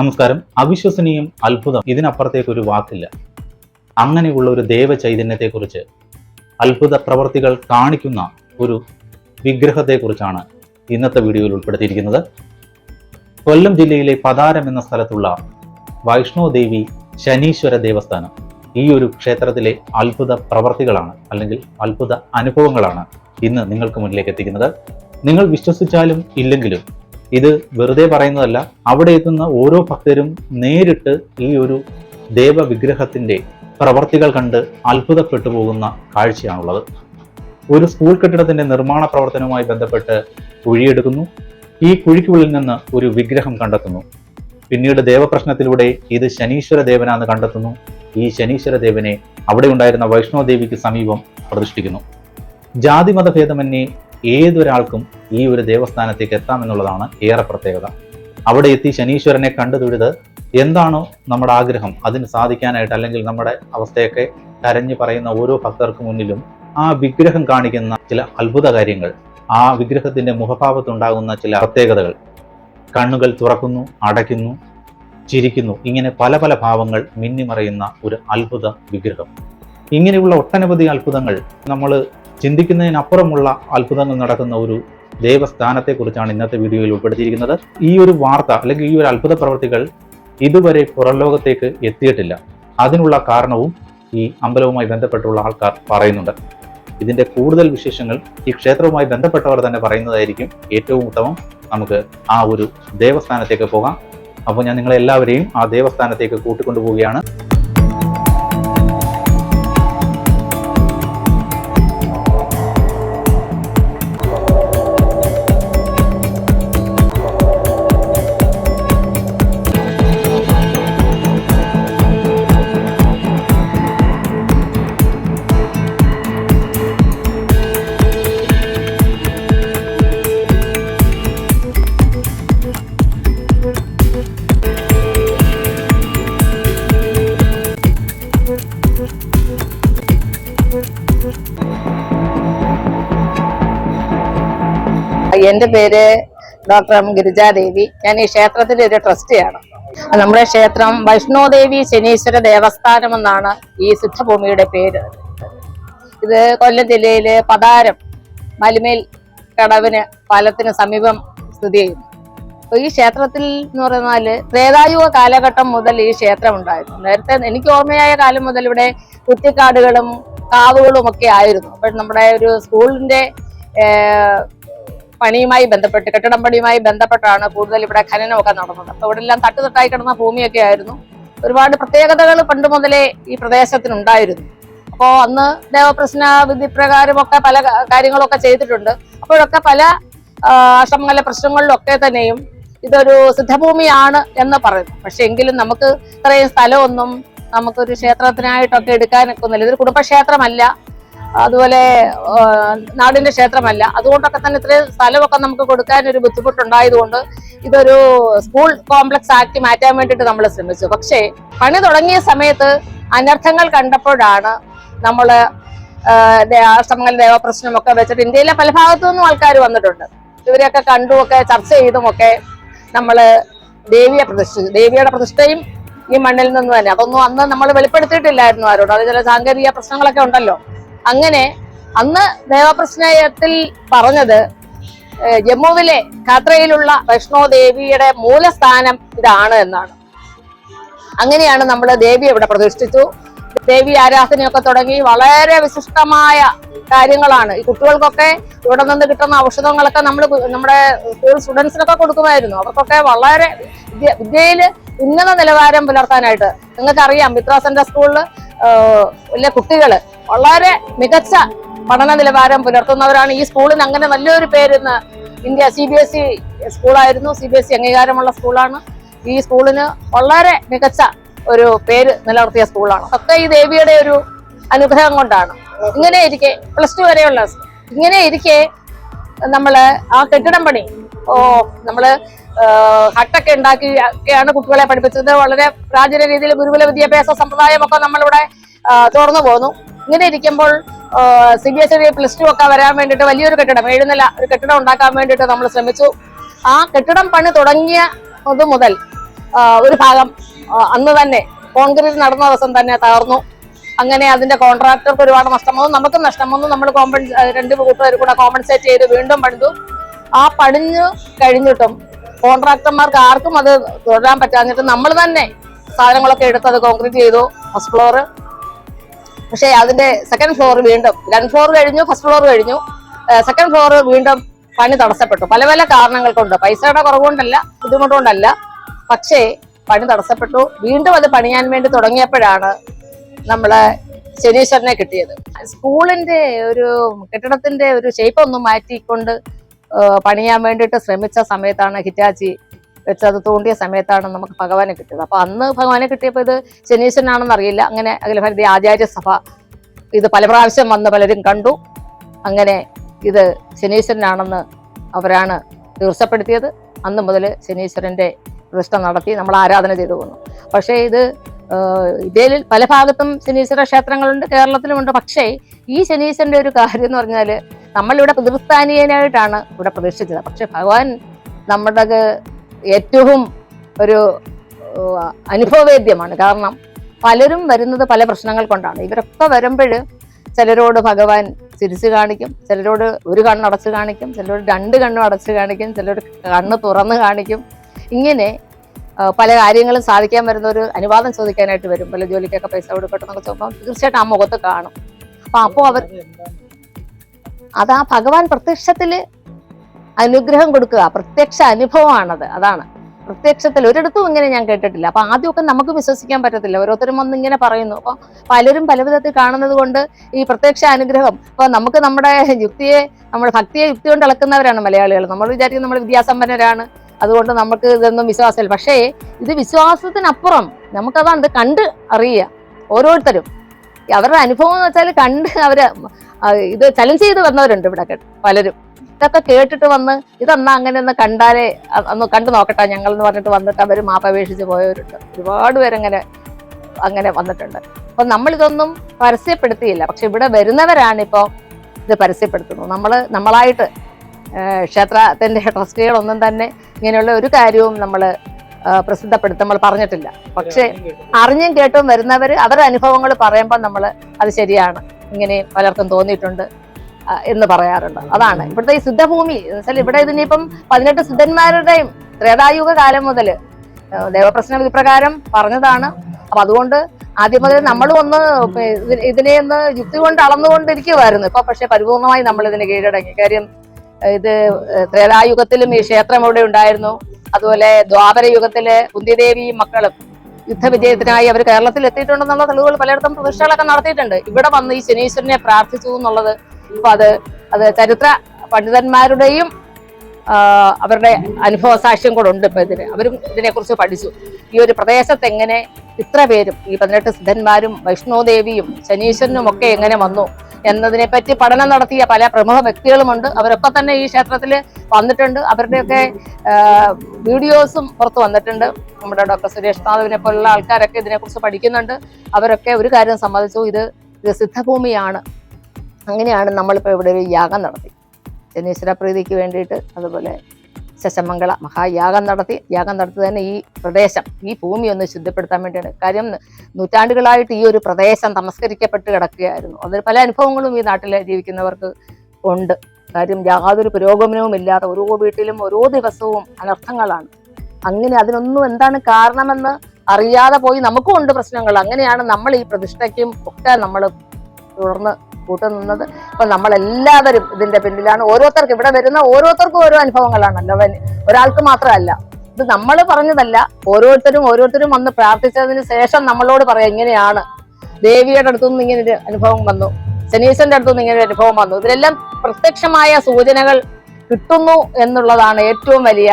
നമസ്കാരം. അവിശ്വസനീയം അത്ഭുതം. ഇതിനപ്പുറത്തേക്ക് ഒരു വാക്കില്ല. അങ്ങനെയുള്ള ഒരു ദൈവ ചൈതന്യത്തെക്കുറിച്ച് അത്ഭുത പ്രവർത്തികൾ കാണിക്കുന്ന ഒരു വിഗ്രഹത്തെക്കുറിച്ചാണ് ഇന്നത്തെ വീഡിയോയിൽ ഉൾപ്പെടുത്തിയിരിക്കുന്നത്. കൊല്ലം ജില്ലയിലെ പതാരം എന്ന സ്ഥലത്തുള്ള വൈഷ്ണോദേവി ശനീശ്വര ദേവസ്ഥാനം ഈ ഒരു ക്ഷേത്രത്തിലെ അത്ഭുത പ്രവർത്തികളാണ് അല്ലെങ്കിൽ അത്ഭുത അനുഭവങ്ങളാണ് ഇന്ന് നിങ്ങൾക്ക് മുന്നിലേക്ക് എത്തിക്കുന്നത്. നിങ്ങൾ വിശ്വസിച്ചാലും ഇല്ലെങ്കിലും ഇത് വെറുതെ പറയുന്നതല്ല. അവിടെ എത്തുന്ന ഓരോ ഭക്തരും നേരിട്ട് ഈ ഒരു ദേവവിഗ്രഹത്തിന്റെ പ്രവർത്തികൾ കണ്ട് അത്ഭുതപ്പെട്ടു പോകുന്ന കാഴ്ചയാണുള്ളത്. ഒരു സ്കൂൾ കെട്ടിടത്തിന്റെ നിർമ്മാണ പ്രവർത്തനവുമായി ബന്ധപ്പെട്ട് കുഴിയെടുക്കുന്നു. ഈ കുഴിക്കുള്ളിൽ നിന്ന് ഒരു വിഗ്രഹം കണ്ടെത്തുന്നു. പിന്നീട് ദേവപ്രശ്നത്തിലൂടെ ഇത് ശനീശ്വര ദേവനാന്ന് കണ്ടെത്തുന്നു. ഈ ശനീശ്വര ദേവനെ അവിടെ ഉണ്ടായിരുന്ന വൈഷ്ണവ ദേവിക്ക് സമീപം പ്രതിഷ്ഠിക്കുന്നു. ജാതി ഭേദമന്യേ ഏതൊരാൾക്കും ഈ ഒരു ദേവസ്ഥാനത്തേക്ക് എത്താം എന്നുള്ളതാണ് ഏറെ പ്രത്യേകത. അവിടെ എത്തി ശനീശ്വരനെ കണ്ടു തൊഴുത് എന്താണോ നമ്മുടെ ആഗ്രഹം അതിന് സാധിക്കാനായിട്ട് അല്ലെങ്കിൽ നമ്മുടെ അവസ്ഥയൊക്കെ കരഞ്ഞു പറയുന്ന ഓരോ ഭക്തർക്ക് മുന്നിലും ആ വിഗ്രഹം കാണിക്കുന്ന ചില അത്ഭുത കാര്യങ്ങൾ ആ വിഗ്രഹത്തിന്റെ മുഖഭാവത്തുണ്ടാകുന്ന ചില പ്രത്യേകതകൾ. കണ്ണുകൾ തുറക്കുന്നു അടയ്ക്കുന്നു ചിരിക്കുന്നു. ഇങ്ങനെ പല പല ഭാവങ്ങൾ മിന്നിമറയുന്ന ഒരു അത്ഭുത വിഗ്രഹം. ഇങ്ങനെയുള്ള ഒട്ടനവധി അത്ഭുതങ്ങൾ നമ്മൾ ചിന്തിക്കുന്നതിനപ്പുറമുള്ള അത്ഭുതങ്ങൾ നടക്കുന്ന ഒരു ദേവസ്ഥാനത്തെക്കുറിച്ചാണ് ഇന്നത്തെ വീഡിയോയിൽ ഉൾപ്പെടുത്തിയിരിക്കുന്നത്. ഈ ഒരു വാർത്ത അല്ലെങ്കിൽ ഈ ഒരു അത്ഭുത പ്രവൃത്തികൾ ഇതുവരെ പുറം ലോകത്തേക്ക് എത്തിയിട്ടില്ല. അതിനുള്ള കാരണവും ഈ അമ്പലവുമായി ബന്ധപ്പെട്ടുള്ള ആൾക്കാർ പറയുന്നുണ്ട്. ഇതിന്റെ കൂടുതൽ വിശേഷങ്ങൾ ഈ ക്ഷേത്രവുമായി ബന്ധപ്പെട്ടവർ തന്നെ പറയുന്നതായിരിക്കും. ഏറ്റവും ഉത്തമം നമുക്ക് ആ ഒരു ദേവസ്ഥാനത്തേക്ക് പോകാം. അപ്പോൾ ഞാൻ നിങ്ങളെല്ലാവരെയും ആ ദേവസ്ഥാനത്തേക്ക് കൂട്ടിക്കൊണ്ടു എന്റെ പേര് ഡോക്ടർ എം ഗിരിജാദേവി. ഞാൻ ഈ ക്ഷേത്രത്തിന്റെ ഒരു ട്രസ്റ്റിയാണ്. നമ്മുടെ ക്ഷേത്രം വൈഷ്ണോദേവി ശനീശ്വര ദേവസ്ഥാനം എന്നാണ് ഈ സിദ്ധഭൂമിയുടെ പേര്. ഇത് കൊല്ലം ജില്ലയിലെ പതാരം മലിമേൽ കടവിന് പാലത്തിന് സമീപം സ്ഥിതി ചെയ്യുന്നു. അപ്പൊ ഈ ക്ഷേത്രത്തിൽ എന്ന് പറഞ്ഞാൽ ത്രേതായുഗ കാലഘട്ടം മുതൽ ഈ ക്ഷേത്രം ഉണ്ടായിരുന്നു. നേരത്തെ എനിക്ക് ഓർമ്മയായ കാലം മുതൽ ഇവിടെ കുറ്റിക്കാടുകളും കാവുകളും ഒക്കെ ആയിരുന്നു. അപ്പോൾ നമ്മുടെ ഒരു സ്കൂളിന്റെ ഏഹ്, പണിയുമായി ബന്ധപ്പെട്ട് കെട്ടിടം പണിയുമായി ബന്ധപ്പെട്ടാണ് കൂടുതൽ ഇവിടെ ഖനനമൊക്കെ നടന്നത്. അപ്പൊ ഇവിടെ എല്ലാം തട്ടുതട്ടായി കിടന്ന ഭൂമിയൊക്കെ ആയിരുന്നു. ഒരുപാട് പ്രത്യേകതകൾ പണ്ട് മുതലേ ഈ പ്രദേശത്തിനുണ്ടായിരുന്നു അപ്പോൾ അന്ന് ദേവപ്രശ്ന വിധി പ്രകാരമൊക്കെ പല കാര്യങ്ങളൊക്കെ ചെയ്തിട്ടുണ്ട്. അപ്പോഴൊക്കെ പല അഷ്ടമംഗല പ്രശ്നങ്ങളിലൊക്കെ തന്നെയും ഇതൊരു സിദ്ധഭൂമിയാണ് എന്ന് പറയുന്നു. പക്ഷെ എങ്കിലും നമുക്ക് ഇത്രയും സ്ഥലമൊന്നും നമുക്കൊരു ക്ഷേത്രത്തിനായിട്ടൊക്കെ എടുക്കാനൊക്കെ ഒന്നുമില്ല. ഇതൊരു കുടുംബക്ഷേത്രമല്ല. അതുപോലെ നാടിന്റെ ക്ഷേത്രമല്ല. അതുകൊണ്ടൊക്കെ തന്നെ ഇത്രയും സ്ഥലമൊക്കെ നമുക്ക് കൊടുക്കാൻ ഒരു ബുദ്ധിമുട്ടുണ്ടായതുകൊണ്ട് ഇതൊരു സ്കൂൾ കോംപ്ലക്സ് ആക്കി മാറ്റാൻ വേണ്ടിയിട്ട് നമ്മൾ ശ്രമിച്ചു. പക്ഷേ പണി തുടങ്ങിയ സമയത്ത് അനർത്ഥങ്ങൾ കണ്ടപ്പോഴാണ് നമ്മൾ ആശ്രമങ്ങൾ ദേവപ്രശ്നമൊക്കെ വെച്ചിട്ട് ഇന്ത്യയിലെ പല ഭാഗത്തു നിന്നും ആൾക്കാർ വന്നിട്ടുണ്ട്. ഇവരെയൊക്കെ കണ്ടുമൊക്കെ ചർച്ച ചെയ്തുമൊക്കെ നമ്മൾ ദേവിയെ പ്രതിഷ്ഠിച്ചു ദേവിയുടെ പ്രതിഷ്ഠയും ഈ മണ്ണിൽ നിന്ന് തന്നെ. അതൊന്നും അന്ന് നമ്മൾ വെളിപ്പെടുത്തിയിട്ടില്ലായിരുന്നു ആരോട്. അത് ചില സാങ്കേതിക പ്രശ്നങ്ങളൊക്കെ ഉണ്ടല്ലോ. അങ്ങനെ അന്ന് ദേവപ്രശ്നയത്തിൽ പറഞ്ഞത് ജമ്മുവിലെ ഖാത്രയിലുള്ള വൈഷ്ണോ ദേവിയുടെ മൂലസ്ഥാനം ഇതാണ് എന്നാണ്. അങ്ങനെയാണ് നമ്മൾ ദേവി ഇവിടെ പ്രതിഷ്ഠിച്ചു. ദേവി ആരാധനയൊക്കെ തുടങ്ങി വളരെ വിശിഷ്ടമായ കാര്യങ്ങളാണ്. ഈ കുട്ടികൾക്കൊക്കെ ഇവിടെ നിന്ന് കിട്ടുന്ന ഔഷധങ്ങളൊക്കെ നമ്മൾ നമ്മുടെ സ്കൂൾ സ്റ്റുഡൻസിനൊക്കെ കൊടുക്കുമായിരുന്നു. അവർക്കൊക്കെ വളരെ വിദ്യ വിദ്യയിൽ ഉന്നത നിലവാരം പുലർത്താനായിട്ട്. നിങ്ങൾക്കറിയാം മിത്രാസന്റെ സ്കൂളിൽ വലിയ കുട്ടികൾ. വളരെ മികച്ച പഠന നിലവാരം പുലർത്തുന്നവരാണ് ഈ സ്കൂളിന്. അങ്ങനെ നല്ലൊരു പേര് ഇന്ന് India C B S E സ്കൂളായിരുന്നു. C B S E അംഗീകാരമുള്ള സ്കൂളാണ്. ഈ സ്കൂളിന് വളരെ മികച്ച ഒരു പേര് നിലനിർത്തിയ സ്കൂളാണ്. ഒക്കെ ഈ ദേവിയുടെ ഒരു അനുഗ്രഹം കൊണ്ടാണ്. ഇങ്ങനെ ഇരിക്കെ പ്ലസ് ടു വരെയുള്ള ഇങ്ങനെ ഇരിക്കെ നമ്മൾ ആ കെട്ടിടം പണി ഓ നമ്മൾ ആഹ് ഹട്ടൊക്കെ ഉണ്ടാക്കി ഒക്കെയാണ് കുട്ടികളെ പഠിപ്പിച്ചത്. വളരെ പ്രാചീന രീതിയിൽ ഗുരുകുല വിദ്യാഭ്യാസ സമ്പ്രദായമൊക്കെ നമ്മളിവിടെ തുറന്നു പോന്നു. ഇങ്ങനെ ഇരിക്കുമ്പോൾ C B S E plus two ഒക്കെ വരാൻ വേണ്ടിയിട്ട് വലിയൊരു കെട്ടിടം എഴുന്നില്ല ഒരു കെട്ടിടം ഉണ്ടാക്കാൻ വേണ്ടിയിട്ട് നമ്മൾ ശ്രമിച്ചു. ആ കെട്ടിടം പണി തുടങ്ങിയ അത് മുതൽ ഒരു ഭാഗം അന്ന് തന്നെ കോൺക്രീറ്റ് നടന്ന ദിവസം തന്നെ തകർന്നു. അങ്ങനെ അതിന്റെ കോൺട്രാക്ടർക്ക് ഒരുപാട് നഷ്ടം വന്നു. നമുക്കും നഷ്ടം വന്നു. നമ്മൾ കോമ്പൻസ് രണ്ട് കൂട്ടുകാർ കൂടെ കോമ്പൻസേറ്റ് ചെയ്ത് വീണ്ടും പണിതു. ആ പണിഞ്ഞു കഴിഞ്ഞിട്ടും കോൺട്രാക്ടർമാർക്ക് ആർക്കും അത് തുടരാൻ പറ്റാഞ്ഞിട്ട് നമ്മൾ തന്നെ സാധനങ്ങളൊക്കെ എടുത്ത് അത് കോൺക്രീറ്റ് ചെയ്തു ഫസ്റ്റ് ഫ്ലോർ പക്ഷേ അതിന്റെ സെക്കൻഡ് ഫ്ലോർ വീണ്ടും ഗ്രൗണ്ട് ഫ്ലോർ കഴിഞ്ഞു ഫസ്റ്റ് ഫ്ലോർ കഴിഞ്ഞു. സെക്കൻഡ് ഫ്ലോർ വീണ്ടും പണി തടസ്സപ്പെട്ടു. പല പല കാരണങ്ങൾ കൊണ്ട് പൈസയുടെ കുറവുകൊണ്ടല്ല ബുദ്ധിമുട്ടുകൊണ്ടല്ല. പക്ഷേ പണി തടസ്സപ്പെട്ടു. വീണ്ടും അത് പണിയാൻ വേണ്ടി തുടങ്ങിയപ്പോഴാണ് നമ്മളെ ശനീശ്വരനെ കിട്ടിയത്. സ്കൂളിന്റെ ഒരു കെട്ടിടത്തിന്റെ ഒരു ഷേപ്പ് ഒന്ന് മാറ്റിക്കൊണ്ട് പണിയാൻ വേണ്ടിയിട്ട് ശ്രമിച്ച സമയത്താണ് ഹിറ്റാച്ചി വെച്ചത് തോണ്ടിയ സമയത്താണ് നമുക്ക് ഭഗവാനെ കിട്ടിയത്. അപ്പൊ അന്ന് ഭഗവാനെ കിട്ടിയപ്പോൾ ഇത് ശനീശ്വരനാണെന്ന് അറിയില്ല. അങ്ങനെ അഖിലഭാരതി ആചാര്യസഭ ഇത് പല പ്രാവശ്യം വന്ന് പലരും കണ്ടു. അങ്ങനെ ഇത് ശനീശ്വരനാണെന്ന് അവരാണ് തീർച്ചപ്പെടുത്തിയത്. അന്ന് മുതൽ ശനീശ്വരന്റെ പ്രതിഷ്ഠ നടത്തി നമ്മൾ ആരാധന ചെയ്തു പോന്നു പക്ഷേ ഇത് ഇന്ത്യയിൽ പല ഭാഗത്തും ശനീശ്വര ക്ഷേത്രങ്ങളുണ്ട് കേരളത്തിലുമുണ്ട്. പക്ഷേ ഈ ശനീശ്വരന്റെ ഒരു കാര്യം എന്ന് പറഞ്ഞാൽ നമ്മളിവിടെ പിതൃസ്ഥാനീയനായിട്ടാണ് ഇവിടെ പ്രതിഷ്ഠിച്ചത് പക്ഷെ ഭഗവാൻ നമ്മുടെ ഏറ്റവും ഒരു അനുഭവവേദ്യമാണ്. കാരണം പലരും വരുന്നത് പല പ്രശ്നങ്ങൾ കൊണ്ടാണ്. ഇവരൊക്കെ വരുമ്പോൾ ചിലരോട് ഭഗവാൻ ചിരിച്ചു കാണിക്കും ചിലരോട് ഒരു കണ്ണ് കണ്ണടച്ച് കാണിക്കും ചിലരോട് രണ്ട് കണ്ണും അടച്ച് കാണിക്കും ചിലരോട് കണ്ണ് തുറന്ന് കാണിക്കും. ഇങ്ങനെ പല കാര്യങ്ങളും സാധിക്കാൻ വരുന്ന ഒരു അനുവാദം ചോദിക്കാനായിട്ട് വരും. പല ജോലിക്കൊക്കെ പൈസ കൊടുക്കട്ടെ എന്നൊക്കെ ചോദിക്കുമ്പോൾ തീർച്ചയായിട്ടും ആ മുഖത്ത് കാണും. അപ്പൊ അപ്പോൾ അവർ അത് ആ ഭഗവാൻ പ്രത്യക്ഷത്തിൽ അനുഗ്രഹം കൊടുക്കുക. പ്രത്യക്ഷ അനുഭവമാണത്. അതാണ്. പ്രത്യക്ഷത്തിൽ ഒരിടത്തും ഇങ്ങനെ ഞാൻ കേട്ടിട്ടില്ല. അപ്പൊ ആദ്യമൊക്കെ നമുക്ക് വിശ്വസിക്കാൻ പറ്റത്തില്ല. ഓരോരുത്തരും വന്ന് ഇങ്ങനെ പറയുന്നു. അപ്പൊ പലരും പല വിധത്തിൽ കാണുന്നത് കൊണ്ട് ഈ പ്രത്യക്ഷ അനുഗ്രഹം അപ്പൊ നമുക്ക് നമ്മുടെ യുക്തിയെ നമ്മുടെ ഭക്തിയെ യുക്തി കൊണ്ട് ഇളക്കുന്നവരാണ് മലയാളികൾ. നമ്മൾ വിചാരിക്കും നമ്മൾ വിദ്യാസമ്പന്നരാണ്. അതുകൊണ്ട് നമുക്ക് ഇതൊന്നും വിശ്വാസമില്ല. പക്ഷേ ഇത് വിശ്വാസത്തിനപ്പുറം നമുക്കതാണ് ഇത് കണ്ട് അറിയുക. ഓരോരുത്തരും. അവരുടെ അനുഭവം എന്ന് വെച്ചാൽ കണ്ട് അവർ ഇത് ചലഞ്ച് ചെയ്ത് വന്നവരുണ്ട് ഇവിടെ പലരും. ഇതൊക്കെ കേട്ടിട്ട് വന്ന് ഇതെന്നാ അങ്ങനെ ഒന്ന് കണ്ടാലേ ഒന്ന് കണ്ടു നോക്കട്ടെ ഞങ്ങൾ എന്ന് പറഞ്ഞിട്ട് വന്നിട്ട് അവർ മാപ്പപേക്ഷിച്ച് പോയവരുണ്ട്. ഒരുപാട് പേരങ്ങനെ അങ്ങനെ വന്നിട്ടുണ്ട്. അപ്പൊ നമ്മളിതൊന്നും പരസ്യപ്പെടുത്തിയില്ല. പക്ഷെ ഇവിടെ വരുന്നവരാണ് ഇപ്പോൾ ഇത് പരസ്യപ്പെടുത്തുന്നത്. നമ്മൾ നമ്മളായിട്ട് ക്ഷേത്രത്തിന്റെ ട്രസ്റ്റികളൊന്നും തന്നെ ഇങ്ങനെയുള്ള ഒരു കാര്യവും നമ്മൾ പ്രസിദ്ധപ്പെടുത്തി നമ്മൾ പറഞ്ഞിട്ടില്ല. പക്ഷേ അറിഞ്ഞും കേട്ടും വരുന്നവർ അവരുടെ അനുഭവങ്ങൾ പറയുമ്പോൾ നമ്മൾ അത് ശരിയാണ്. ഇങ്ങനെ പലർക്കും തോന്നിയിട്ടുണ്ട് എന്ന് പറയാറുണ്ട്. അതാണ്. ഇവിടുത്തെ ഈ സിദ്ധഭൂമി എന്നുവെച്ചാൽ ഇവിടെ ഇതിനിപ്പം പതിനെട്ട് സിദ്ധന്മാരുടെയും ത്രേതായുഗ കാലം മുതൽ ദേവപ്രശ്നം ഇപ്രകാരം പറഞ്ഞതാണ്. അപ്പൊ അതുകൊണ്ട് ആദ്യം മുതൽ നമ്മളും ഒന്ന് ഇതിനെ ഒന്ന് യുക്തി കൊണ്ട് അളന്നുകൊണ്ടിരിക്കുമായിരുന്നു ഇപ്പൊ പക്ഷെ പരിപൂർണമായി നമ്മൾ ഇതിന് കീഴടങ്ങി. കാര്യം ഇത് ത്രേതായുഗത്തിലും ഈ ക്ഷേത്രം ഇവിടെ ഉണ്ടായിരുന്നു. അതുപോലെ ദ്വാപര യുഗത്തിലെ കുന്തിദേവിയും മക്കളും യുദ്ധവിജയത്തിനായി അവർ കേരളത്തിൽ എത്തിയിട്ടുണ്ടെന്നുള്ള തെളിവുകൾ പലയിടത്തും പ്രതിഷ്ഠകളൊക്കെ നടത്തിയിട്ടുണ്ട്. ഇവിടെ വന്ന് ഈ ശനീശ്വരനെ പ്രാർത്ഥിച്ചു എന്നുള്ളത്. അപ്പൊ അത് അത് ചരിത്ര പണ്ഡിതന്മാരുടെയും അവരുടെ അനുഭവ സാക്ഷ്യം കൂടെ ഉണ്ട് ഇപ്പൊ ഇതിന്. അവരും ഇതിനെക്കുറിച്ച് പഠിച്ചു. ഈ ഒരു പ്രദേശത്ത് എങ്ങനെ ഇത്ര പേരും ഈ പതിനെട്ട് സിദ്ധന്മാരും വൈഷ്ണോദേവിയും ശനീശ്വരനും ഒക്കെ എങ്ങനെ വന്നു? എന്നതിനെ പറ്റി പഠനം നടത്തിയ പല പ്രമുഖ വ്യക്തികളുമുണ്ട്. അവരൊക്കെ തന്നെ ഈ ക്ഷേത്രത്തിൽ വന്നിട്ടുണ്ട്. അവരുടെയൊക്കെ വീഡിയോസും പുറത്ത് വന്നിട്ടുണ്ട്. നമ്മുടെ ഡോക്ടർ സുരേഷ് നാഥുവിനെ പോലുള്ള ആൾക്കാരൊക്കെ ഇതിനെക്കുറിച്ച് പഠിക്കുന്നുണ്ട്. അവരൊക്കെ ഒരു കാര്യം സമ്മതിച്ചു. ഇത് ഇത് സിദ്ധഭൂമിയാണ് അങ്ങനെയാണ് നമ്മളിപ്പോൾ ഇവിടെ ഒരു യാഗം നടത്തി. ശനീശ്വര പ്രീതിക്ക് വേണ്ടിയിട്ട് അതുപോലെ ശശമംഗള മഹായാഗം നടത്തി യാഗം നടത്തി തന്നെ ഈ പ്രദേശം ഈ ഭൂമി ഒന്ന് ശുദ്ധപ്പെടുത്താൻ വേണ്ടിയാണ്. കാര്യം നൂറ്റാണ്ടുകളായിട്ട് ഈ ഒരു പ്രദേശം തമസ്കരിക്കപ്പെട്ട് കിടക്കുകയായിരുന്നു. അതിൽ പല അനുഭവങ്ങളും ഈ നാട്ടിൽ ജീവിക്കുന്നവർക്ക് ഉണ്ട്. കാര്യം യാതൊരു പുരോഗമനവും ഇല്ലാതെ ഓരോ വീട്ടിലും ഓരോ ദിവസവും അനർത്ഥങ്ങളാണ്. അങ്ങനെ അതിനൊന്നും എന്താണ് കാരണമെന്ന് അറിയാതെ പോയി നമുക്കും ഉണ്ട് പ്രശ്നങ്ങൾ. അങ്ങനെയാണ് നമ്മൾ ഈ പ്രതിഷ്ഠയ്ക്കും ഒക്കെ നമ്മൾ തുടർന്ന് കൂട്ടുനിന്നത് അപ്പൊ നമ്മളെല്ലാവരും ഇതിന്റെ പിന്നിലാണ്. ഓരോരുത്തർക്ക് ഇവിടെ വരുന്ന ഓരോരുത്തർക്കും ഓരോ അനുഭവങ്ങളാണല്ലോ ഒരാൾക്ക് മാത്രമല്ല. ഇത് നമ്മൾ പറഞ്ഞതല്ല. ഓരോരുത്തരും ഓരോരുത്തരും വന്ന് പ്രാർത്ഥിച്ചതിന് ശേഷം നമ്മളോട് പറയാം ഇങ്ങനെയാണ്. ദേവിയുടെ അടുത്തുനിന്ന് ഇങ്ങനെ ഒരു അനുഭവം വന്നു. ശനീശന്റെ അടുത്തുനിന്ന് ഇങ്ങനെ ഒരു അനുഭവം വന്നു. ഇതിലെല്ലാം പ്രത്യക്ഷമായ സൂചനകൾ കിട്ടുന്നു എന്നുള്ളതാണ് ഏറ്റവും വലിയ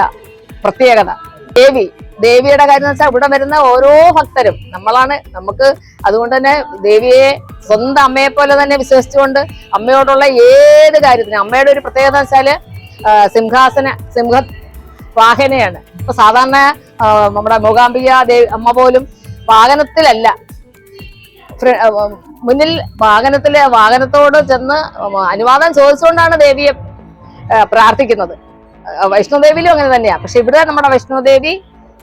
പ്രത്യേകത. ദേവി ദേവിയുടെ കാര്യം എന്ന് വെച്ചാൽ ഇവിടെ വരുന്ന ഓരോ ഭക്തരും നമ്മളാണ്. നമുക്ക് അതുകൊണ്ട് തന്നെ ദേവിയെ സ്വന്തം അമ്മയെ പോലെ തന്നെ വിശ്വസിച്ചുകൊണ്ട് അമ്മയോടുള്ള ഏത് കാര്യത്തിനും അമ്മയുടെ ഒരു പ്രത്യേകത വെച്ചാൽ സിംഹാസന സിംഹ വാഹനയാണ്. ഇപ്പൊ സാധാരണ നമ്മുടെ മൂകാംബിക ദേവി അമ്മ പോലും വാഹനത്തിലല്ല. മുന്നിൽ വാഹനത്തിലെ വാഹനത്തോട് ചെന്ന് അനുവാദം ചോദിച്ചുകൊണ്ടാണ് ദേവിയെ പ്രാർത്ഥിക്കുന്നത്. വൈഷ്ണോദേവിയിലും അങ്ങനെ തന്നെയാ. പക്ഷെ ഇവിടെ നമ്മുടെ വൈഷ്ണോദേവി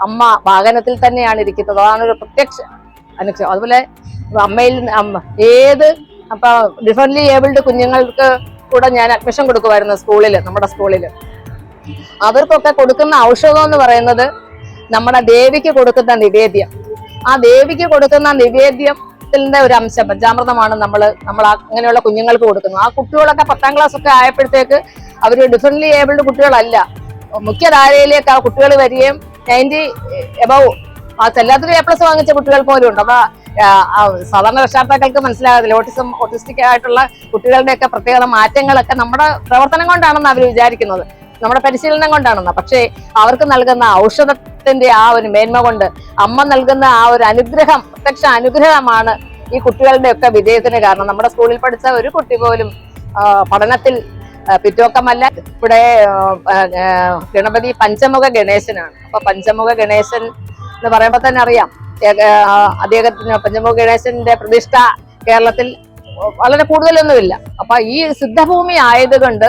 അമ്മ വാഹനത്തിൽ തന്നെയാണ് ഇരിക്കുന്നത്. അതാണ് ഒരു പ്രത്യക്ഷ അനുഭവം അതുപോലെ അമ്മയിൽ ഏത് അപ്പൊ ഡിഫറൻലി ഏബിൾഡ് കുഞ്ഞുങ്ങൾക്ക് കൂടെ ഞാൻ അഡ്മിഷൻ കൊടുക്കുമായിരുന്നു സ്കൂളിൽ നമ്മുടെ സ്കൂളിൽ അവർക്കൊക്കെ കൊടുക്കുന്ന ഔഷധം എന്ന് പറയുന്നത് നമ്മുടെ ദേവിക്ക് കൊടുക്കുന്ന നിവേദ്യം. ആ ദേവിക്ക് കൊടുക്കുന്ന നിവേദ്യത്തിന്റെ ഒരു അംശം പഞ്ചാമൃതമാണ് നമ്മൾ നമ്മൾ അങ്ങനെയുള്ള കുഞ്ഞുങ്ങൾക്ക് കൊടുക്കുന്നത് ആ കുട്ടികളൊക്കെ പത്താം ക്ലാസ് ഒക്കെ ആയപ്പോഴത്തേക്ക് അവർ ഡിഫറൻലി ഏബിൾഡ് കുട്ടികളല്ല. മുഖ്യധാരയിലേക്ക് ആ കുട്ടികൾ വരികയും നയന്റി എബവ് ആ ചെല്ലാത്ത എ പ്ലസ് വാങ്ങിച്ച കുട്ടികൾ പോലും ഉണ്ട്. അപ്പൊ സാധാരണ രക്ഷാർത്താക്കൾക്ക് മനസ്സിലാകത്തില്ല ഓട്ടിസം ഓട്ടിസ്റ്റിക് ആയിട്ടുള്ള കുട്ടികളുടെയൊക്കെ പ്രത്യേകത മാറ്റങ്ങളൊക്കെ നമ്മുടെ പ്രവർത്തനം കൊണ്ടാണെന്ന് അവർ വിചാരിക്കുന്നത്. നമ്മുടെ പരിശീലനം കൊണ്ടാണെന്ന്. പക്ഷേ അവർക്ക് നൽകുന്ന ഔഷധത്തിന്റെ ആ ഒരു മേന്മ കൊണ്ട് അമ്മ നൽകുന്ന ആ ഒരു അനുഗ്രഹം പ്രത്യക്ഷ അനുഗ്രഹമാണ് ഈ കുട്ടികളുടെ ഒക്കെ വിജയത്തിന് കാരണം. നമ്മുടെ സ്കൂളിൽ പഠിച്ച ഒരു കുട്ടി പോലും പഠനത്തിൽ പിറ്റോക്കമല്ല. ഇവിടെ ഗണപതി പഞ്ചമുഖ ഗണേശനാണ്. അപ്പൊ പഞ്ചമുഖ ഗണേശൻ എന്ന് പറയുമ്പോൾ തന്നെ അറിയാം. അദ്ദേഹത്തിന് പഞ്ചമുഖ ഗണേശന്റെ പ്രതിഷ്ഠ കേരളത്തിൽ വളരെ കൂടുതലൊന്നുമില്ല. അപ്പൊ ഈ സിദ്ധഭൂമി ആയതുകൊണ്ട്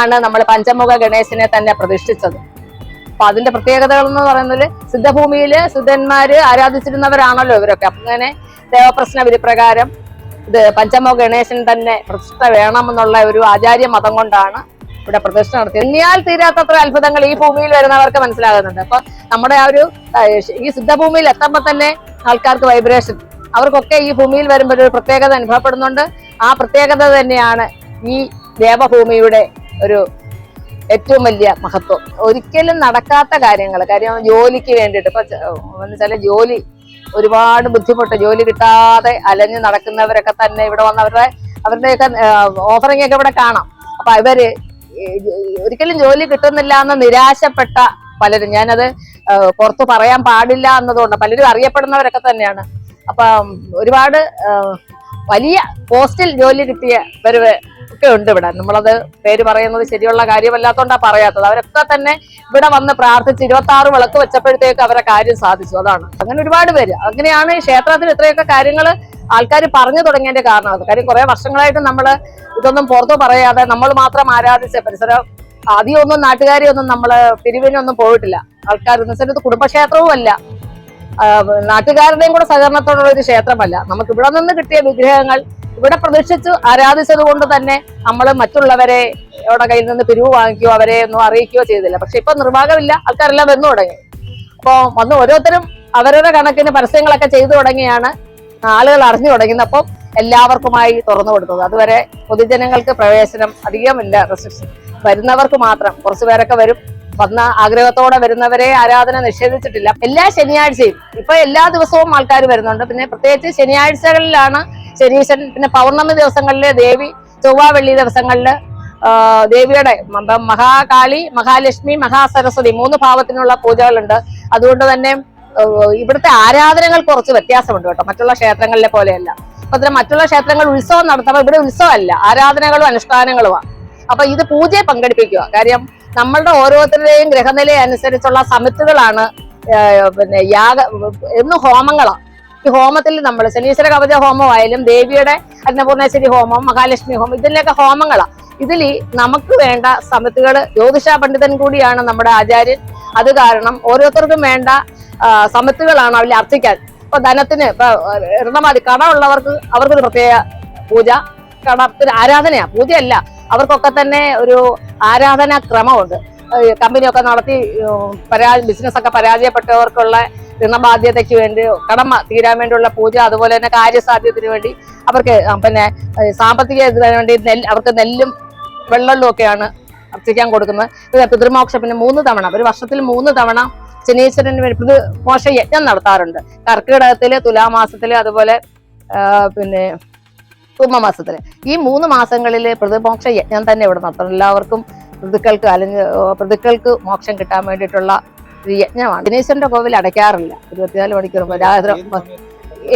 ആണ് നമ്മൾ പഞ്ചമുഖ ഗണേശനെ തന്നെ പ്രതിഷ്ഠിച്ചത്. അപ്പൊ അതിന്റെ പ്രത്യേകതകൾ എന്ന് പറയുന്നത് സിദ്ധഭൂമിയിൽ സിദ്ധന്മാര് ആരാധിച്ചിരുന്നവരാണല്ലോ ഇവരൊക്കെ. അങ്ങനെ ദേവപ്രശ്ന വിധിപ്രകാരം ഇത് പഞ്ചമുഖ ഗണേശൻ തന്നെ പ്രതിഷ്ഠ വേണമെന്നുള്ള ഒരു ആചാര്യ മതം കൊണ്ടാണ് ഇവിടെ പ്രദർശനം നടത്തിയത് എണ്ണിയാൽ തീരാത്തത്ര അത്ഭുതങ്ങൾ ഈ ഭൂമിയിൽ വരുന്നവർക്ക് മനസ്സിലാകുന്നുണ്ട്. അപ്പൊ നമ്മുടെ ആ ഒരു ഈ സിദ്ധഭൂമിയിൽ എത്തുമ്പോൾ തന്നെ ആൾക്കാർക്ക് വൈബ്രേഷൻ അവർക്കൊക്കെ ഈ ഭൂമിയിൽ വരുമ്പോൾ ഒരു പ്രത്യേകത അനുഭവപ്പെടുന്നുണ്ട്. ആ പ്രത്യേകത തന്നെയാണ് ഈ ദേവഭൂമിയുടെ ഒരു ഏറ്റവും വലിയ മഹത്വം. ഒരിക്കലും നടക്കാത്ത കാര്യങ്ങൾ കാര്യം ജോലിക്ക് വേണ്ടിയിട്ട്. ഇപ്പൊ വെച്ചാൽ ജോലി ഒരുപാട് ബുദ്ധിമുട്ട് ജോലി കിട്ടാതെ അലഞ്ഞു നടക്കുന്നവരൊക്കെ തന്നെ ഇവിടെ വന്ന് അവരുടെ അവരുടെയൊക്കെ ഓഫറിംഗ് ഒക്കെ ഇവിടെ കാണാം. അപ്പൊ ഇവർ ഒരിക്കലും ജോലി കിട്ടുന്നില്ല എന്ന് നിരാശപ്പെട്ട പലരും. ഞാനത് പുറത്ത് പറയാൻ പാടില്ല എന്നതുകൊണ്ട് പലരും അറിയപ്പെടുന്നവരൊക്കെ തന്നെയാണ്. അപ്പൊ ഒരുപാട് വലിയ പോസ്റ്റിൽ ജോലി കിട്ടിയവര് ഒക്കെ ഉണ്ട് ഇവിടെ. നമ്മളത് പേര് പറയുന്നത് ശരിയുള്ള കാര്യമല്ലാത്തോണ്ടാ പറയാത്തത്. അവരൊക്കെ തന്നെ ഇവിടെ വന്ന് പ്രാർത്ഥിച്ച് ഇരുപത്തി ആറ് വിളക്ക് വെച്ചപ്പോഴത്തേക്ക് അവരെ കാര്യം സാധിച്ചു. അതാണ്. അങ്ങനെ ഒരുപാട് പേര്. അങ്ങനെയാണ് ക്ഷേത്രത്തിൽ ഇത്രയൊക്കെ കാര്യങ്ങൾ ആൾക്കാർ പറഞ്ഞു തുടങ്ങിയതിന്റെ കാരണം അത്. കാര്യം കുറെ വർഷങ്ങളായിട്ട് നമ്മൾ ഇതൊന്നും പുറത്തു പറയാതെ നമ്മൾ മാത്രം ആരാധിച്ച പരിസരം ആദ്യമൊന്നും നാട്ടുകാരെയൊന്നും നമ്മൾ പിരിവിനൊന്നും പോയിട്ടില്ല. ആൾക്കാർ എന്ന് വെച്ചാൽ കുടുംബക്ഷേത്രവും അല്ല. നാട്ടുകാരുടെയും കൂടെ സഹകരണത്തോടുള്ള ഒരു ക്ഷേത്രമല്ല. നമുക്ക് ഇവിടെ നിന്ന് കിട്ടിയ വിഗ്രഹങ്ങൾ ഇവിടെ പ്രതീക്ഷിച്ച് ആരാധിച്ചത് കൊണ്ട് തന്നെ നമ്മൾ മറ്റുള്ളവരെ അവിടെ കയ്യിൽ നിന്ന് പിരിവ് വാങ്ങിക്കുകയോ അവരെ ഒന്നും അറിയിക്കുകയോ ചെയ്തില്ല. പക്ഷെ ഇപ്പൊ നിർവാഹമില്ല. ആൾക്കാരെല്ലാം വന്നു തുടങ്ങി. അപ്പോ വന്ന് ഓരോരുത്തരും അവരുടെ കണക്കിന് പരസ്യങ്ങളൊക്കെ ചെയ്തു തുടങ്ങിയാണ് ആളുകൾ അറിഞ്ഞു തുടങ്ങിയപ്പോൾ എല്ലാവർക്കുമായി തുറന്നു കൊടുത്തത്. അതുവരെ പൊതുജനങ്ങൾക്ക് പ്രവേശനം അധികമില്ല. റെസ്ട്രിക്ഷൻ വരുന്നവർക്ക് മാത്രം. കുറച്ചു പേരൊക്കെ വരും. വന്ന ആഗ്രഹത്തോടെ വരുന്നവരെ ആരാധന നിഷേധിച്ചിട്ടില്ല. എല്ലാ ശനിയാഴ്ചയും. ഇപ്പൊ എല്ലാ ദിവസവും ആൾക്കാർ വരുന്നുണ്ട്. പിന്നെ പ്രത്യേകിച്ച് ശനിയാഴ്ചകളിലാണ് ശനീശൻ. പിന്നെ പൗർണമി ദിവസങ്ങളിലെ ദേവി ചൊവ്വ വെള്ളി ദിവസങ്ങളിൽ ദേവിയുടെ മഹാകാളി മഹാലക്ഷ്മി മഹാസരസ്വതി മൂന്ന് ഭാവത്തിനുള്ള പൂജകളുണ്ട്. അതുകൊണ്ട് തന്നെ ഇവിടുത്തെ ആരാധനകൾ കുറച്ച് വ്യത്യാസമുണ്ട് കേട്ടോ. മറ്റുള്ള ക്ഷേത്രങ്ങളിലെ പോലെയല്ല. അപ്പൊ മറ്റുള്ള ക്ഷേത്രങ്ങൾ ഉത്സവം നടത്തുമ്പോൾ ഇവിടെ ഉത്സവമല്ല ആരാധനകളും അനുഷ്ഠാനങ്ങളുമാണ്. അപ്പൊ ഇത് പൂജയെ പങ്കെടുപ്പിക്കുക. കാര്യം നമ്മളുടെ ഓരോരുത്തരുടെയും ഗ്രഹനില അനുസരിച്ചുള്ള സമിത്തുകളാണ് പിന്നെ യാഗ എന്നും ഹോമങ്ങളാണ് ഈ ഹോമത്തിൽ നമ്മൾ ശനീശ്വര കവച ഹോമമായാലും ദേവിയുടെ അന്നപൂർണേശ്വരി ഹോമം മഹാലക്ഷ്മി ഹോമം ഇതിലൊക്കെ ഹോമങ്ങളാണ് ഇതിൽ നമുക്ക് വേണ്ട സമിതികൾ ജ്യോതിഷ പണ്ഡിതൻ കൂടിയാണ് നമ്മുടെ ആചാര്യൻ. അത് കാരണം ഓരോരുത്തർക്കും വേണ്ട സമിത്തുകളാണ് അവരിൽ അർത്ഥിക്കാൻ ഇപ്പൊ ധനത്തിന് ഇപ്പൊ ഇടമാതി കടമുള്ളവർക്ക് അവർക്കൊരു പ്രത്യേക പൂജ. കടത്തിന് ആരാധനയാ പൂജയല്ല. അവർക്കൊക്കെ തന്നെ ഒരു ആരാധനാ ക്രമമുണ്ട്. കമ്പനിയൊക്കെ നടത്തി പരാ ബിസിനസ് ഒക്കെ പരാജയപ്പെട്ടവർക്കുള്ള ഋണബാധ്യതയ്ക്ക് വേണ്ടി കടമ തീരാൻ വേണ്ടിയുള്ള പൂജ അതുപോലെ തന്നെ കാര്യസാധ്യത്തിന് വേണ്ടി അവർക്ക് പിന്നെ സാമ്പത്തിക ഇതിന് വേണ്ടി നെല്ല് അവർക്ക് നെല്ലും വെള്ളവും ഒക്കെയാണ് അർച്ചിക്കാൻ കൊടുക്കുന്നത്. ഇത് പിതൃമോക്ഷ പിന്നെ മൂന്ന് തവണ ഒരു വർഷത്തിൽ മൂന്ന് തവണ ശനീശ്വരന് വേണ്ടി മോശ യജ്ഞം നടത്താറുണ്ട്. കർക്കിടകത്തിൽ തുലാമാസത്തിൽ അതുപോലെ പിന്നെ കുംഭമാസത്തിൽ. ഈ മൂന്ന് മാസങ്ങളിൽ പ്രതിമോക്ഷ യജ്ഞം തന്നെ ഇവിടെ നടത്തണം എല്ലാവർക്കും പ്രതിക്കൾക്ക് അല്ലെങ്കിൽ പ്രതിക്കൾക്ക് മോക്ഷം കിട്ടാൻ വേണ്ടിയിട്ടുള്ള യജ്ഞമാണ് ശനീശ്വരന്റെ കോവിൽ അടയ്ക്കാറില്ല. ഇരുപത്തിനാല് മണിക്കൂർ രാത്രി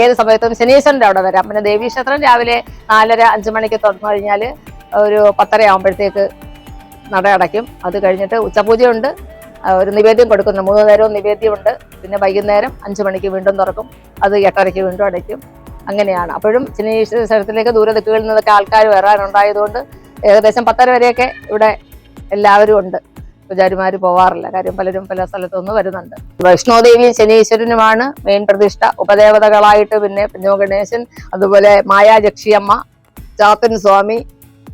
ഏത് സമയത്തും? ശനീശ്വരന്റെ അവിടെ വരാം. പിന്നെ ദേവീക്ഷേത്രം രാവിലെ നാലര അഞ്ചു മണിക്ക് തുറന്നു കഴിഞ്ഞാൽ ഒരു പത്തര ആകുമ്പോഴത്തേക്ക് നട അടയ്ക്കും. അത് കഴിഞ്ഞിട്ട് ഉച്ചപൂജയുണ്ട്. ഒരു നിവേദ്യം കൊടുക്കുന്നു. മൂന്ന് നേരവും നിവേദ്യമുണ്ട്. പിന്നെ വൈകുന്നേരം അഞ്ചു മണിക്ക് വീണ്ടും തുറക്കും. അത് എട്ടരയ്ക്ക് വീണ്ടും അടയ്ക്കും. അങ്ങനെയാണ്. അപ്പോഴും ശനീശ്വര സ്ഥലത്തിലേക്ക് ദൂരദിക്കുകളിൽ നിന്നൊക്കെ ആൾക്കാർ വരാനുണ്ടായതുകൊണ്ട് ഏകദേശം പത്തര വരെയൊക്കെ ഇവിടെ എല്ലാവരും ഉണ്ട്. പൂജാരിമാര് പോവാറില്ല. കാര്യം പലരും പല സ്ഥലത്തുനിന്ന് വരുന്നുണ്ട്. വൈഷ്ണോദേവിയും ശനീശ്വരനുമാണ് മെയിൻ പ്രതിഷ്ഠ. ഉപദേവതകളായിട്ട് പിന്നെ പിന്നോ ഗണേശൻ അതുപോലെ മായാജക്ഷിയമ്മ ചാത്തൻ സ്വാമി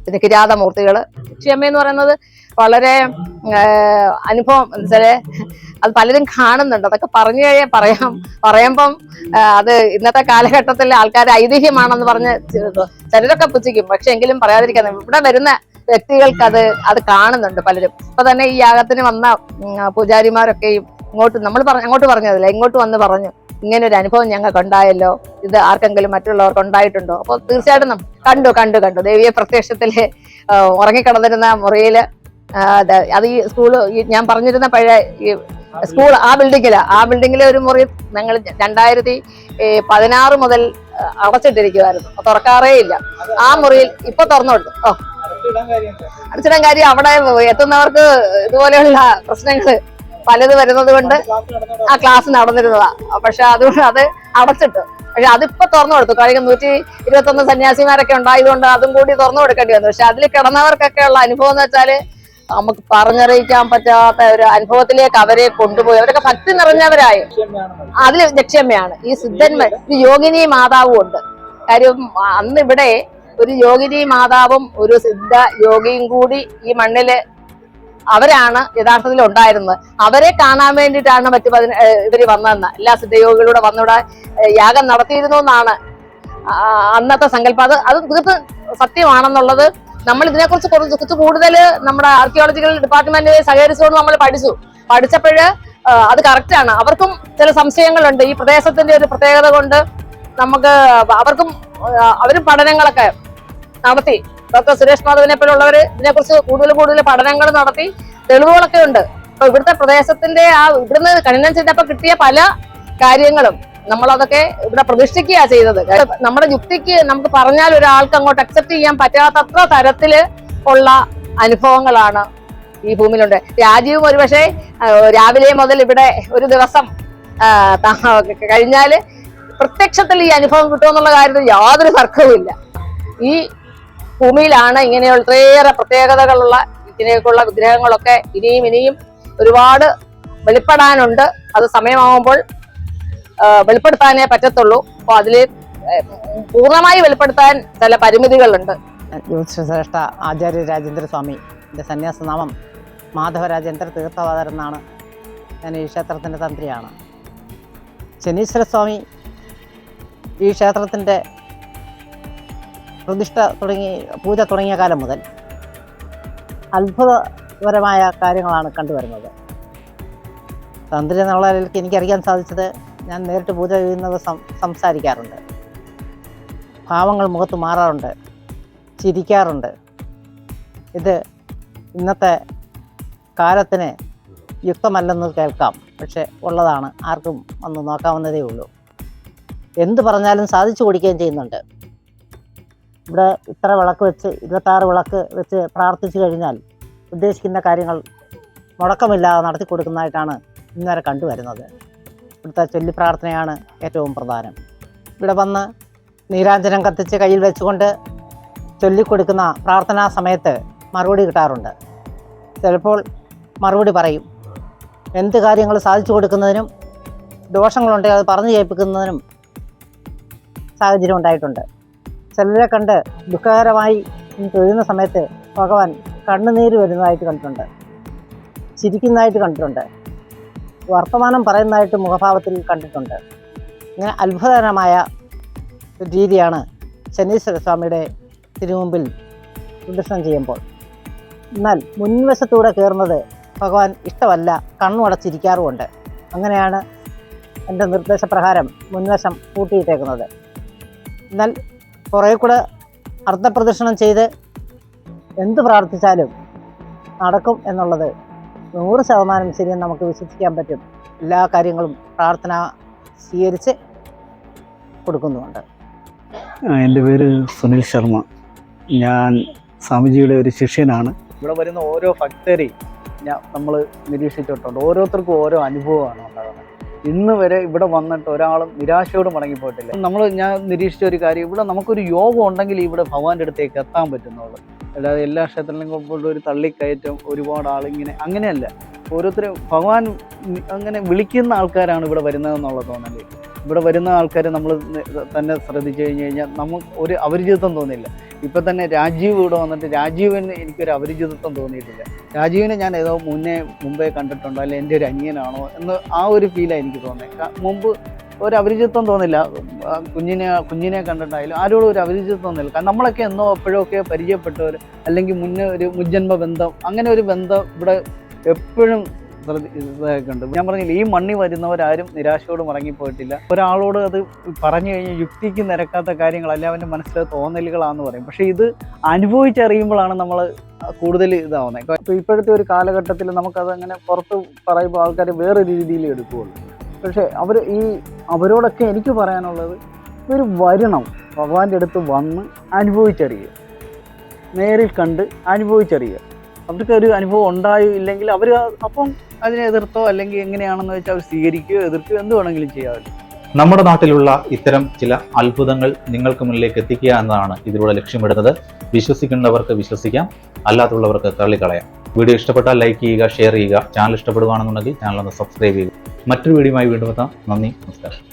പിന്നെ കിരാതമൂർത്തികൾ ജക്ഷിയമ്മ എന്ന് പറയുന്നത് വളരെ അനുഭവം എന്നുവെച്ചാൽ അത് പലരും കാണുന്നുണ്ട്. അതൊക്കെ പറഞ്ഞു കഴിയാൻ പറയാം. പറയുമ്പം അത് ഇന്നത്തെ കാലഘട്ടത്തിൽ ആൾക്കാർ ഐതിഹ്യമാണെന്ന് പറഞ്ഞ് ചിലരൊക്കെ പുച്ഛിക്കും. പക്ഷെ എങ്കിലും പറയാതിരിക്കാൻ ഇവിടെ വരുന്ന വ്യക്തികൾക്ക് അത് അത് കാണുന്നുണ്ട് പലരും. ഇപ്പൊ തന്നെ ഈ യാഗത്തിന് വന്ന പൂജാരിമാരൊക്കെ പൂജാരിമാരൊക്കെയും ഇങ്ങോട്ട് നമ്മൾ പറഞ്ഞ അങ്ങോട്ട് പറഞ്ഞതല്ല? ഇങ്ങോട്ട് വന്ന് പറഞ്ഞു ഇങ്ങനെ ഒരു അനുഭവം ഞങ്ങൾക്ക് ഉണ്ടായല്ലോ ഇത് ആർക്കെങ്കിലും മറ്റുള്ളവർക്ക് ഉണ്ടായിട്ടുണ്ടോ? അപ്പോൾ തീർച്ചയായിട്ടും കണ്ടു കണ്ടു കണ്ടു. ദേവിയെ പ്രത്യക്ഷത്തിൽ ആ, ഉറങ്ങിക്കിടന്നിരുന്ന മുറിയിൽ അത് ഈ സ്കൂൾ ഞാൻ പറഞ്ഞിരുന്ന പഴയ ഈ സ്കൂൾ ആ ബിൽഡിങ്ങിൽ ആ ബിൽഡിങ്ങിലെ ഒരു മുറി ഞങ്ങൾ രണ്ടായിരത്തി പതിനാറ് മുതൽ അടച്ചിട്ടിരിക്കുമായിരുന്നു തുറക്കാറേ ഇല്ല ആ മുറിയിൽ ഇപ്പൊ തുറന്നു കൊടുത്തു ഓ അടച്ചിടാൻ കാര്യം അവിടെ എത്തുന്നവർക്ക് ഇതുപോലെയുള്ള പ്രശ്നങ്ങൾ പലത് വരുന്നത് കൊണ്ട് ആ ക്ലാസ് നടന്നിരുന്നതാ. പക്ഷെ അതുകൊണ്ട് അത് അടച്ചിട്ടു. പക്ഷെ അതിപ്പോ തുറന്നു കൊടുത്തു. കഴിഞ്ഞ നൂറ്റി ഇരുപത്തൊന്ന് സന്യാസിമാരൊക്കെ ഉണ്ടായതുകൊണ്ട് അതും കൂടി തുറന്നു കൊടുക്കേണ്ടി വന്നു. പക്ഷെ അതിൽ കിടന്നവർക്കൊക്കെ ഉള്ള അനുഭവം എന്ന് വെച്ചാൽ നമുക്ക് പറഞ്ഞറിയിക്കാൻ പറ്റാത്ത ഒരു അനുഭവത്തിലേക്ക് അവരെ കൊണ്ടുപോയി. അവരൊക്കെ ഭക്തി നിറഞ്ഞവരായി. അതിൽ ലക്ഷ്യമ്മയാണ് ഈ സിദ്ധന്മാർ ഈ യോഗിനി മാതാവും ഉണ്ട്. കാര്യം അന്ന് ഇവിടെ ഒരു യോഗിനി മാതാവും ഒരു സിദ്ധ യോഗിയും കൂടി ഈ മണ്ണിൽ അവരാണ് യഥാർത്ഥത്തിൽ ഉണ്ടായിരുന്നത്. അവരെ കാണാൻ വേണ്ടിയിട്ടാണ് മറ്റു പതിന ഇവർ വന്നതെന്ന്. എല്ലാ സിദ്ധയോഗികളൂടെ വന്നിവിടെ യാഗം നടത്തിയിരുന്നു എന്നാണ് അന്നത്തെ സങ്കല്പം. അത് അത് തീർത്ത് സത്യമാണെന്നുള്ളത് നമ്മൾ ഇതിനെക്കുറിച്ച് കുറച്ച് കുറച്ച് കൂടുതൽ നമ്മുടെ ആർക്കിയോളജിക്കൽ ഡിപ്പാർട്ട്മെന്റ് സഹകരിച്ചുകൊണ്ട് നമ്മൾ പഠിച്ചു. പഠിച്ചപ്പോഴ് അത് കറക്റ്റാണ് അവർക്കും ചില സംശയങ്ങളുണ്ട്. ഈ പ്രദേശത്തിന്റെ ഒരു പ്രത്യേകത കൊണ്ട് നമുക്ക് അവർക്കും അവരും പഠനങ്ങളൊക്കെ നടത്തി. ഡോക്ടർ സുരേഷ് മാധവനെ പോലുള്ളവര് ഇതിനെക്കുറിച്ച് കൂടുതൽ കൂടുതൽ പഠനങ്ങൾ നടത്തി. തെളിവുകളൊക്കെ ഉണ്ട്. അപ്പൊ ഇവിടുത്തെ പ്രദേശത്തിന്റെ ആ ഇവിടുന്ന് കണിനം ചെയ്തപ്പോ കിട്ടിയ പല കാര്യങ്ങളും നമ്മളതൊക്കെ ഇവിടെ പ്രതിഷ്ഠിക്കുക ചെയ്തത്. നമ്മുടെ യുക്തിക്ക് നമുക്ക് പറഞ്ഞാൽ ഒരാൾക്ക് അങ്ങോട്ട് അക്സെപ്റ്റ് ചെയ്യാൻ പറ്റാത്തത്ര തരത്തിൽ ഉള്ള അനുഭവങ്ങളാണ് ഈ ഭൂമിയിലുണ്ട്. രാജീവും ഒരുപക്ഷെ രാവിലെ മുതൽ ഇവിടെ ഒരു ദിവസം കഴിഞ്ഞാൽ പ്രത്യക്ഷത്തിൽ ഈ അനുഭവം കിട്ടുമെന്നുള്ള കാര്യത്തിൽ യാതൊരു തർക്കവും ഈ ഭൂമിയിലാണ് ഇങ്ങനെയുള്ള ഒത്തിരിയേറെ പ്രത്യേകതകളുള്ള ഇതിനേക്കുള്ള വിഗ്രഹങ്ങളൊക്കെ ഇനിയും ഇനിയും ഒരുപാട് വെളിപ്പെടാനുണ്ട്. അത് സമയമാകുമ്പോൾ വെളിപ്പെടുത്താനേ പറ്റത്തുള്ളൂ. അപ്പോൾ അതിൽ പൂർണമായി വെളിപ്പെടുത്താൻ ചില പരിമിതികളുണ്ട്. ജ്യോതിശ്രേഷ്ഠ ആചാര്യ രാജേന്ദ്രസ്വാമി എന്റെ സന്യാസനാമം മാധവരാജേന്ദ്ര തീർത്ഥവാദർ എന്നാണ്. ഞാൻ ഈ ക്ഷേത്രത്തിന്റെ തന്ത്രിയാണ്. ശനീശ്വര സ്വാമി ഈ ക്ഷേത്രത്തിന്റെ പ്രതിഷ്ഠ തുടങ്ങി പൂജ തുടങ്ങിയ കാലം മുതൽ അത്ഭുതപരമായ കാര്യങ്ങളാണ് കണ്ടുവരുന്നത്. തന്ത്രി എന്നുള്ള നിലയ്ക്ക് എനിക്കറിയാൻ സാധിച്ചത് ഞാൻ നേരിട്ട് പൂജ ചെയ്യുന്നത് സംസാരിക്കാറുണ്ട്. ഭാവങ്ങൾ മുഖത്ത് മാറാറുണ്ട് ചിരിക്കാറുണ്ട്. ഇത് ഇന്നത്തെ കാലത്തിന് യുക്തമല്ലെന്ന് കേൾക്കാം പക്ഷെ ഉള്ളതാണ് ആർക്കും വന്ന് നോക്കാവുന്നതേ ഉള്ളൂ എന്ത് പറഞ്ഞാലും സാധിച്ചു കൊടുക്കുകയും ചെയ്യുന്നുണ്ട്. ഇവിടെ ഇത്ര വിളക്ക് വെച്ച് ഇരുപത്താറ് വിളക്ക് വെച്ച് പ്രാർത്ഥിച്ചു കഴിഞ്ഞാൽ ഉദ്ദേശിക്കുന്ന കാര്യങ്ങൾ മുടക്കമില്ലാതെ നടത്തി കൊടുക്കുന്നതായിട്ടാണ് ഇന്നുവരെ കണ്ടുവരുന്നത്. ഇവിടുത്തെ ചൊല്ലി പ്രാർത്ഥനയാണ് ഏറ്റവും പ്രധാനം. ഇവിടെ വന്ന് നീരാഞ്ജനം കത്തിച്ച് കയ്യിൽ വെച്ചുകൊണ്ട് ചൊല്ലിക്കൊടുക്കുന്ന പ്രാർത്ഥനാ സമയത്ത് മറുപടി കിട്ടാറുണ്ട്. ചിലപ്പോൾ മറുപടി പറയും. എന്ത് കാര്യങ്ങൾ സാധിച്ചു കൊടുക്കുന്നതിനും ദോഷങ്ങളുണ്ടെങ്കിൽ അത് പറഞ്ഞു കേൾപ്പിക്കുന്നതിനും സാഹചര്യം ഉണ്ടായിട്ടുണ്ട്. ചിലരെ കണ്ട് ദുഃഖകരമായി തൊഴുന്ന സമയത്ത് ഭഗവാൻ കണ്ണുനീര് വരുന്നതായിട്ട് കണ്ടിട്ടുണ്ട്. ചിരിക്കുന്നതായിട്ട് കണ്ടിട്ടുണ്ട്. വർത്തമാനം പറയുന്നതായിട്ട് മുഖഭാവത്തിൽ കണ്ടിട്ടുണ്ട്. ഇങ്ങനെ അത്ഭുതകരമായ രീതിയാണ് ശനീശ്വര സ്വാമിയുടെ തിരുമുമ്പിൽ പ്രദർശനം ചെയ്യുമ്പോൾ. എന്നാൽ മുൻവശത്തൂടെ കയറുന്നത് ഭഗവാൻ ഇഷ്ടമല്ല കണ്ണുടച്ചിരിക്കാറുമുണ്ട് അങ്ങനെയാണ് എന്റെ നിർദ്ദേശപ്രകാരം മുൻവശം കൂട്ടിയിട്ടേക്കുന്നത് എന്നാൽ കുറേ കൂടെ അർദ്ധപ്രദക്ഷിണം ചെയ്ത് എന്ത് പ്രാർത്ഥിച്ചാലും നടക്കും എന്നുള്ളത് നൂറ് ശതമാനം ശരിയെന്ന് നമുക്ക് വിശ്വസിക്കാൻ പറ്റും. എല്ലാ കാര്യങ്ങളും പ്രാർത്ഥന സ്വീകരിച്ച് കൊടുക്കുന്നുമുണ്ട് എന്റെ പേര് സുനിൽ ശർമ്മ. ഞാൻ സ്വാമിജിയുടെ ഒരു ശിഷ്യനാണ്. ഇവിടെ വരുന്ന ഓരോ ഭക്തരെയും ഞാൻ നമ്മൾ നിരീക്ഷിച്ചിട്ടുണ്ട്. ഓരോരുത്തർക്കും ഓരോ അനുഭവമാണ് ഉണ്ടാകുന്നത്. ഇന്ന് വരെ ഇവിടെ വന്നിട്ട് ഒരാളും നിരാശയോട് മടങ്ങിപ്പോയിട്ടില്ല. നമ്മൾ ഞാൻ നിരീക്ഷിച്ച ഒരു കാര്യം ഇവിടെ നമുക്കൊരു യോഗം ഉണ്ടെങ്കിൽ ഇവിടെ ഭഗവാന്റെ അടുത്തേക്ക് എത്താൻ പറ്റുന്നുള്ളൂ. അല്ലാതെ എല്ലാ ക്ഷേത്രങ്ങളിലും പോയിട്ട് ഒരു തള്ളിക്കയറ്റം ഒരുപാട് ആളിങ്ങനെ അങ്ങനെയല്ല. ഓരോരുത്തരും ഭഗവാൻ അങ്ങനെ വിളിക്കുന്ന ആൾക്കാരാണ് ഇവിടെ വരുന്നതെന്നുള്ള തോന്നൽ. ഇവിടെ വരുന്ന ആൾക്കാരെ നമ്മൾ തന്നെ ശ്രദ്ധിച്ചു കഴിഞ്ഞ് കഴിഞ്ഞാൽ നമുക്ക് ഒരു അപരിചിതത്വം തോന്നില്ല ഇപ്പം തന്നെ രാജീവ് ഇവിടെ വന്നിട്ട് രാജീവിന് എനിക്കൊരു അപരിചിതത്വം തോന്നിയിട്ടില്ല. രാജീവിനെ ഞാൻ ഏതോ മുന്നേ മുമ്പേ കണ്ടിട്ടുണ്ടോ? അല്ലെ എന്റെ ഒരു അനിയനാണോ? എന്ന് ആ ഒരു ഫീലാണ് എനിക്ക് തോന്നിയത് മുമ്പ് ഒരു അപരിചിതത്വം തോന്നില്ല കുഞ്ഞിനെ കുഞ്ഞിനെ കണ്ടിട്ടായാലും ആരോടും ഒരു അപരിചിതത്വം തോന്നില്ല കാരണം നമ്മളൊക്കെ എന്നോ എപ്പോഴൊക്കെ പരിചയപ്പെട്ടവർ അല്ലെങ്കിൽ മുന്നേ ഒരു മുജ്ജന്മ ബന്ധം അങ്ങനെ ഒരു ബന്ധം ഇവിടെ എപ്പോഴും ശ്രദ്ധ- ഇതൊക്കെ ഉണ്ട് ഞാൻ പറഞ്ഞില്ല ഈ മണ്ണി വരുന്നവരാരും നിരാശയോട് മടങ്ങിപ്പോയിട്ടില്ല. ഒരാളോട് അത് പറഞ്ഞു കഴിഞ്ഞാൽ യുക്തിക്ക് നിരക്കാത്ത കാര്യങ്ങളല്ല അവന്റെ മനസ്സിലെ തോന്നലുകളാണെന്ന് പറയും. പക്ഷേ ഇത് അനുഭവിച്ചറിയുമ്പോഴാണ് നമ്മൾ കൂടുതൽ ഇതാവുന്നത്. ഇപ്പോൾ ഇപ്പോഴത്തെ ഒരു കാലഘട്ടത്തിൽ നമുക്കത് അങ്ങനെ പുറത്ത് പറയുമ്പോൾ ആൾക്കാർ വേറെ രീതിയിൽ എടുക്കുകയുള്ളൂ പക്ഷേ അവർ ഈ അവരോടൊക്കെ എനിക്ക് പറയാനുള്ളത് ഇവർ വരണം. ഭഗവാന്റെ അടുത്ത് വന്ന് അനുഭവിച്ചറിയുക. നേരിൽ കണ്ട് അനുഭവിച്ചറിയുക. അവർക്ക് ഒരു അനുഭവം ഉണ്ടായോ ഇല്ലെങ്കിൽ അവർ അപ്പം അതിനെ എതിർത്തോ അല്ലെങ്കിൽ എങ്ങനെയാണെന്ന് വെച്ചാൽ അവർ സ്വീകരിക്കുകയോ എതിർക്കുകയോ എന്ത് വേണമെങ്കിലും ചെയ്യാമല്ലോ നമ്മുടെ നാട്ടിലുള്ള ഇത്തരം ചില അത്ഭുതങ്ങൾ നിങ്ങൾക്ക് മുന്നിലേക്ക് എത്തിക്കുക എന്നതാണ് ഇതിലൂടെ ലക്ഷ്യമിടുന്നത്. വിശ്വസിക്കുന്നവർക്ക് വിശ്വസിക്കാം അല്ലാത്തുള്ളവർക്ക് തള്ളിക്കളയാം. വീഡിയോ ഇഷ്ടപ്പെട്ടാൽ ലൈക്ക് ചെയ്യുക ഷെയർ ചെയ്യുക. ചാനൽ ഇഷ്ടപ്പെടുകയാണെന്നുണ്ടെങ്കിൽ ചാനൽ ഒന്ന് സബ്സ്ക്രൈബ് ചെയ്യുക. മറ്റൊരു വീഡിയോയുമായി വീണ്ടും എത്താം. നന്ദി നമസ്കാരം.